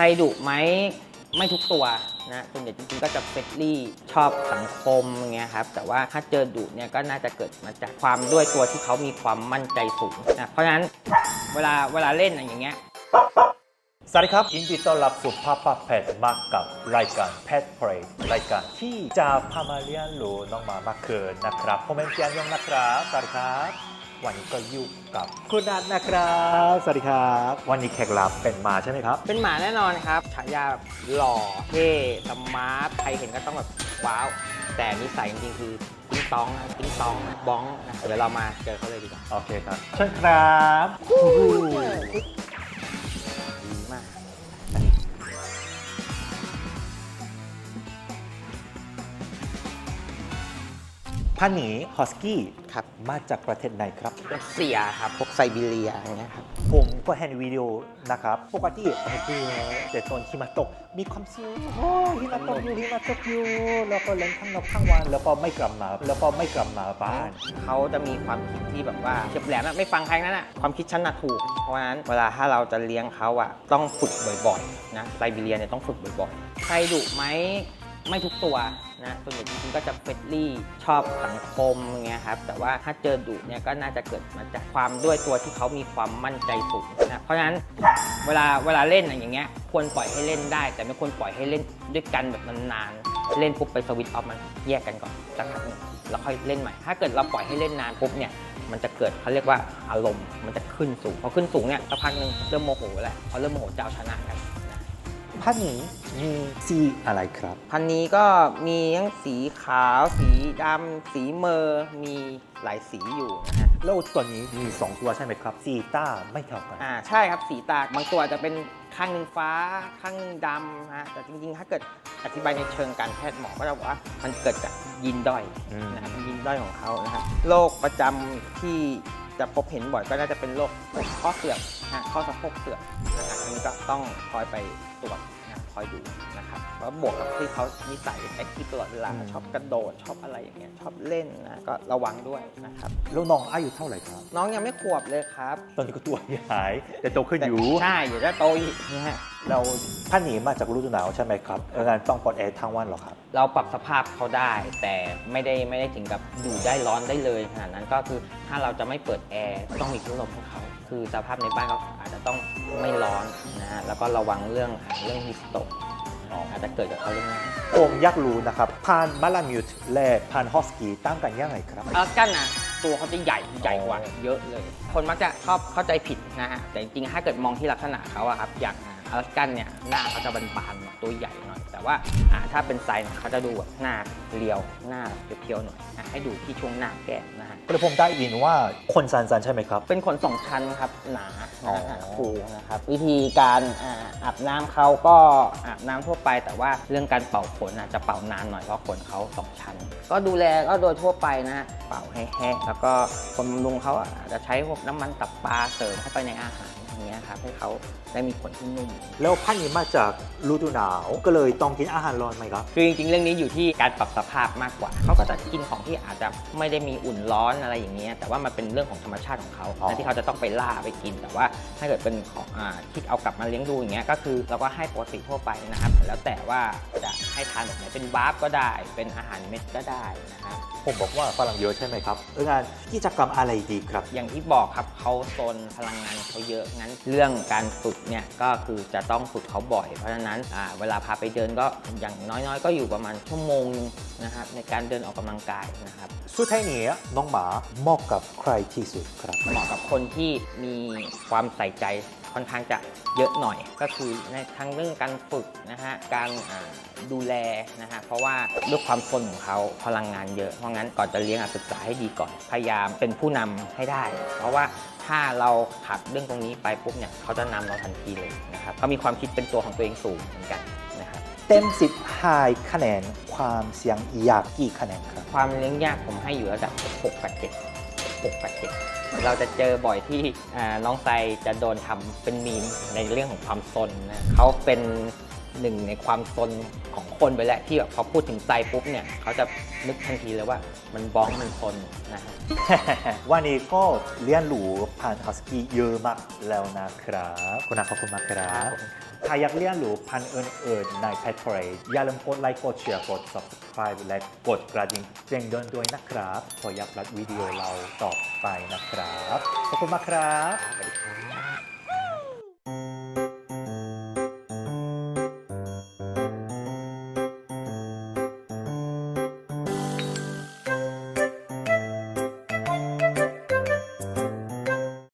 ใครดุไหมไม่ทุกตัวนะส่วนใหญ่จริงๆก็จะเฟรนลี่ชอบสังคมอย่างเงี้ยครับ แต่ว่าถ้าเจอดุเนี่ยก็น่าจะเกิดมาจากความด้วยตัวที่เขามีความมั่นใจสูงนะ เพราะฉะนั้นเวลาเวลาเล่นอย่างเงี้ย สวัสดีครับยินดีต้อนรับสู่พ่อป้าแพทมากับรายการ Pet Play รายการที่จะพามาเรียนรู้น้องหมามากขึ้นนะครับผมเป็นเพียนยงนะครับสวัสดีครับ วันนี้ก็อยู่กับคุณนัทนะครับ สวัสดีครับ วันนี้แขกรับเป็นหมาใช่ไหมครับ เป็นหมาแน่นอนครับ ฉายาแบบหล่อเท่สมาร์ทใครเห็นก็ต้องแบบว้าว แต่นิสัยจริงๆคือติ้งตองนะติ้งตองนะบ้องนะเดี๋ยวเรามาเจอเขาเลยดีกว่า โอเคครับ เชิญครับ พันหนีฮอสกี้ครับ มาจากประเทศไหนครับ รัสเซียครับพวกไซบีเรียอย่างเงี้ยครับ ผมก็เห็นวิดีโอนะครับ ปกติคือแต่ตอนหิมะตกมีความสุขโอ้หิมะตกอยู่หิมะตกอยู่ แล้วก็เล่นข้างนอกข้างวัน แล้วก็ไม่กลับมา แล้วก็ไม่กลับมาบ้าน เขาจะมีความคิดที่แบบว่าเฉียบแหลมอะไม่ฟังใครนั่นอะความคิดฉันน่ะถูก เพราะฉะนั้นเวลาถ้าเราจะเลี้ยงเขาอะต้องฝึกบ่อยๆนะไซบีเรียเนี่ยต้องฝึกบ่อยๆใครดุไหม ไม่ทุกตัวนะส่วนใหญ่จริงๆก็จะเฟรนลี่ชอบสังคมอย่างเงี้ยครับแต่ว่าถ้าเจอดุเนี่ยก็น่าจะเกิดมาจากความด้วยตัวที่เขามีความมั่นใจสูงนะเพราะฉะนั้นเวลาเวลาเล่นอะไรอย่างเงี้ยควรปล่อยให้เล่นได้ แต่ไม่ควรปล่อยให้เล่นด้วยกันแบบนานๆเล่นปุ๊บไปสวิตช์ออฟมันแยกกันก่อนสักพักหนึงแล้วค่อยเล่นใหม่ ถ้าเกิดเราปล่อยให้เล่นนานปุ๊บเนี่ยมันจะเกิดเขาเรียกว่าอารมณ์มันจะขึ้นสูงพอขึ้นสูงเนี่ยสักพักหนึ่งเริ่มโมโหแล้วพอเริ่มโมโหจะเอาชนะกัน พันหนีมีสีอะไรครับ พันนี้ก็มีทั้งสีขาวสีดำสีเมอร์มีหลายสีอยู่นะฮะ แล้วตัวนี้มีสองตัวใช่ไหมครับสีต้าไม่เท่ากัน อ่าใช่ครับสีตาบางตัวจะเป็นข้างหนึ่งฟ้าข้างหนึ่งดำนะฮะแต่จริงๆ ถ้าเกิดอธิบายในเชิงการแพทย์หมอก็จะบอกว่ามันเกิดจากยีนด้อยอืม นะครับยีนด้อยของเขานะฮะโรคประจำที่จะพบเห็นบ่อยก็น่าจะเป็นโรคข้อเสื่อมนะฮะข้อสะโพกเสื่อมนะฮะอั นนี้ก็ต้องคอยไปตรวจนะคอยดูนะครับแล้วบวกกับที่เขานิสัยแอคทีฟตลอดเวลาชอบกระโดดชอบอะไรอย่างเงี้ยชอบเล่นนะก็ระวังด้วยนะครับ แล้วน้องอายุเท่าไหร่ครับ น้องยังไม่ขวบเลยครับตอนนี้ก็ตัวใหญ่แต่โตขึ้นอยู่ใช่เดี๋ยวจะโตอีกนะฮะเราพันหนีมาจากฤดูหนาวใช่ไหมครับเอองานต้องปลดแอร์ทั้งวันเหรอครับ เราปรับสภาพเขาได้ แต่ไม่ได้ไม่ได้ถึงกับอยู่ได้ร้อนได้เลยขนาดนั้นก็คือถ้าเราจะไม่เปิดแอร์ต้องมีพัดลมให้เขาคือสภาพในบ้านเขาอาจจะต้องไม่ร้ อนนะฮะแล้วก็ระวังเรื่องเรื่องฮิสโตกอาจจะเกิดกับเขาเรื่องนั้นผมอยากรู้นะครับพันมาลามิวต์และพันฮอสกี้ตั้งกันยังไงครับอลาสกันนะตัวเขาจะใหญ่ใหญ่กว่าเยอะเลย คนมักจะชอบเข้าใจผิดนะฮะแต่จริงๆถ้าเกิดมองที่ลักษณะเขาอะครับอย่าง อลาสกันเนี่ยหน้าเขาจะบานๆตัวใหญ่หน่อย แต่ว่าอ่าถ้าเป็นไซน์เนี่ยเขาจะดูแบบหน้าเรียวหน้าเพียวๆหน่อยอะให้ดูที่ช่วงหน้าแก้มนะฮะ กระผมได้ยินว่าคนซันซันใช่ไหมครับ เป็นขนสองชั้นครับหนาอ๋อนะฮะฟูนะครับ วิธีการอ่าอาบน้ำเขาก็อาบน้ำทั่วไป แต่ว่าเรื่องการเป่าขนอะจะเป่านานหน่อยเพราะขนเขาสองชั้น ก็ดูแลก็โดยทั่วไปนะ เป่าให้แห้งแล้วก็คนบำรุงเขาอะอาจจะใช้พวกน้ำมันตับปลาเสริมเข้าไปในอาหาร อย่างเงี้ยครับให้เขาได้มีขนที่นุ่ม แล้วพันหนีมาจากฤดูหนาว ก็เลยต้องกินอาหารร้อนไหมครับ คือจริงๆ เรื่องนี้อยู่ที่การปรับสภาพมากกว่า เขาก็จะกินของที่อาจจะไม่ได้มีอุ่นร้อนอะไรอย่างเงี้ยแต่ว่ามันเป็นเรื่องของธรรมชาติของเขาอ๋อนะที่เขาจะต้องไปล่าไปกิน แต่ว่าถ้าเกิดเป็นของอ่าที่เอากลับมาเลี้ยงดูอย่างเงี้ยก็คือเราก็ให้ปกติทั่วไปนะครับ แล้วแต่ว่าจะ ให้ทานแบบไหนเป็นบาร์ฟก็ได้ เป็นอาหารเม็ดก็ได้นะครับผมบอกว่าฝรั่งเยอะใช่ไหมครับเอองานกิจกรรมอะไรดีครับ อย่างที่บอกครับเขาโซนพลังงานเขาเยอะงั้นเรื่องการฝึกเนี่ยก็คือจะต้องฝึกเขาบ่อย เพราะฉะนั้นอ่าเวลาพาไปเดินก็อย่างน้อยๆ ก็อยู่ประมาณชั่วโมงนึงนะครับในการเดินออกกำลังกายนะครับสุดท้ายนี้น้องหมาเหมาะกับใครที่สุดครับ เหมาะกับคนที่มีความใส่ใจ ค่อนข้างจะเยอะหน่อย ก็คือในทั้งเรื่องการฝึกนะฮะการอ่าดูแลนะฮะเพราะว่าด้วยความคนของเขาพลังงานเยอะเพราะงั้นก่อนจะเลี้ยงอะศึกษาให้ดีก่อน พยายามเป็นผู้นำให้ได้ เพราะว่าถ้าเราขัดเรื่องตรงนี้ไปปุ๊บเนี่ยเขาจะนำเราทันทีเลยนะครับเขามีความคิดเป็นตัวของตัวเองสูงเหมือนกันนะครับเต็มสิบให้คะแนนความเสียงอยากกี่คะแนนครับความเลี้ยงยากผมให้อยู่ระดับ6กับ7 6 กับ 7 เราจะเจอบ่อยที่อ่าน้องไซจะโดนทำเป็นมีมในเรื่องของความซนนะเขาเป็น หนึ่งในความซนของคนไปแล้วที่แบบพอพูดถึงไซปุ๊บเนี่ยเขาจะนึกทันทีเลยว่ามันบ้องมันซนนะฮะ วันนี้ก็เรียนรู้ผ่านฮัสกี้เยอะมากแล้วนะครับคุณอาขอบคุณมากครับถ้าอยากเรียนรู้พันธุ์อื่นๆใน Pet Parade อย่าลืมกดไลค์กดแชร์กด subscribe และกดกระดิ่งแจ้งเตือนด้วยนะครับเพื่ออยากรับวิดีโอเราต่อไปนะครับขอบคุณมากครับสวัสดีครับ